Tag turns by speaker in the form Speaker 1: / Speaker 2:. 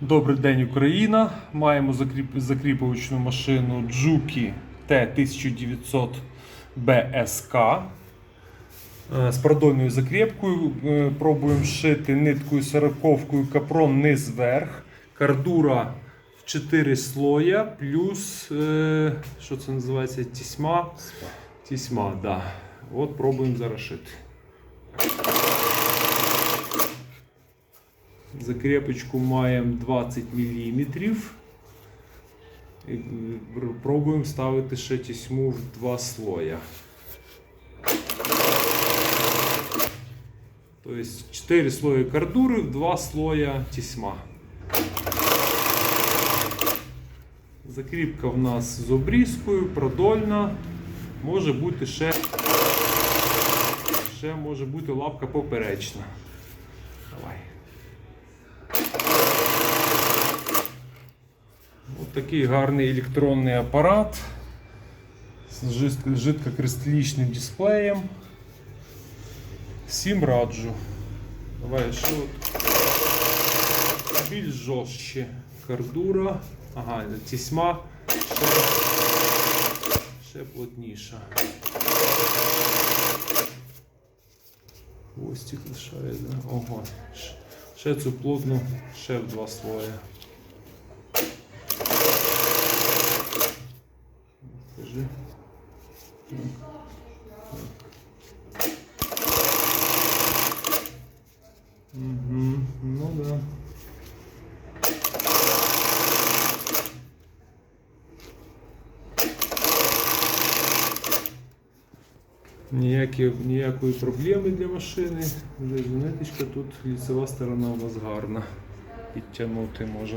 Speaker 1: Добрий день, Україна. Маємо закріп... закріпувачну машину Juki T1900 BSK Е, з продольною закріпкою. Е, Пробуємо шити ниткою сороковкою капрон низ верх. Кардура в 4 слоя, плюс е, що це називається? Тісьма. Тісьма, да. От пробуємо зараз шити. Закрепочку маємо 20 мм. І Пробуємо ставити ще тісьму в два слоя. Тобто 4 слої кардури в 2 слоя тісьма. Закріпка в нас з обрізкою, продольна. Може бути ще, ще може бути лапка поперечна. Давай. Такий гарний електронний апарат з жидко- жидкокристалічним дисплеєм. Всім раджу. Давай, що більш жорстче. Кардура. Ага, тісьма ще, ще плотніша. Хвостик лишає, да? Ого. Ще цю плотну, ще в два слоя. Скажи. Угу, ну да. Ніякі, ніякої проблеми для машини. Ниточка тут ліцева сторона у нас гарна. Підтягнути можна.